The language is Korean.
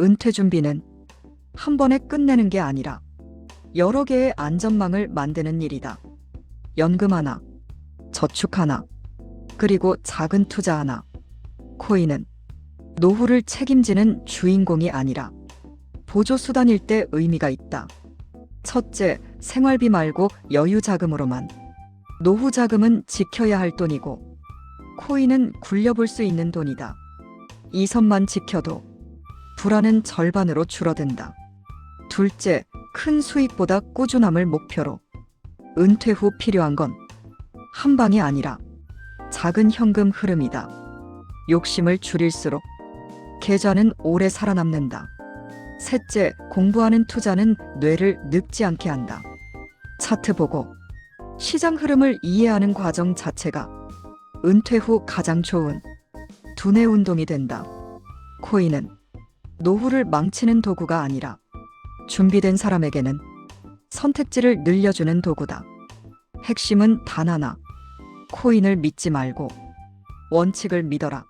은퇴 준비는 한 번에 끝내는 게 아니라 여러 개의 안전망을 만드는 일이다. 연금 하나, 저축 하나, 그리고 작은 투자 하나. 코인은 노후를 책임지는 주인공이 아니라 보조수단일 때 의미가 있다. 첫째, 생활비 말고 여유 자금으로만. 노후 자금은 지켜야 할 돈이고, 코인은 굴려볼 수 있는 돈이다. 이 선만 지켜도 불안은 절반으로 줄어든다. 둘째, 큰 수익보다 꾸준함을 목표로. 은퇴 후 필요한 건 한 방이 아니라 작은 현금 흐름이다. 욕심을 줄일수록 계좌는 오래 살아남는다. 셋째, 공부하는 투자는 뇌를 늙지 않게 한다. 차트 보고 시장 흐름을 이해하는 과정 자체가 은퇴 후 가장 좋은 두뇌 운동이 된다. 코인은 노후를 망치는 도구가 아니라 준비된 사람에게는 선택지를 늘려주는 도구다. 핵심은 단 하나. 코인을 믿지 말고 원칙을 믿어라.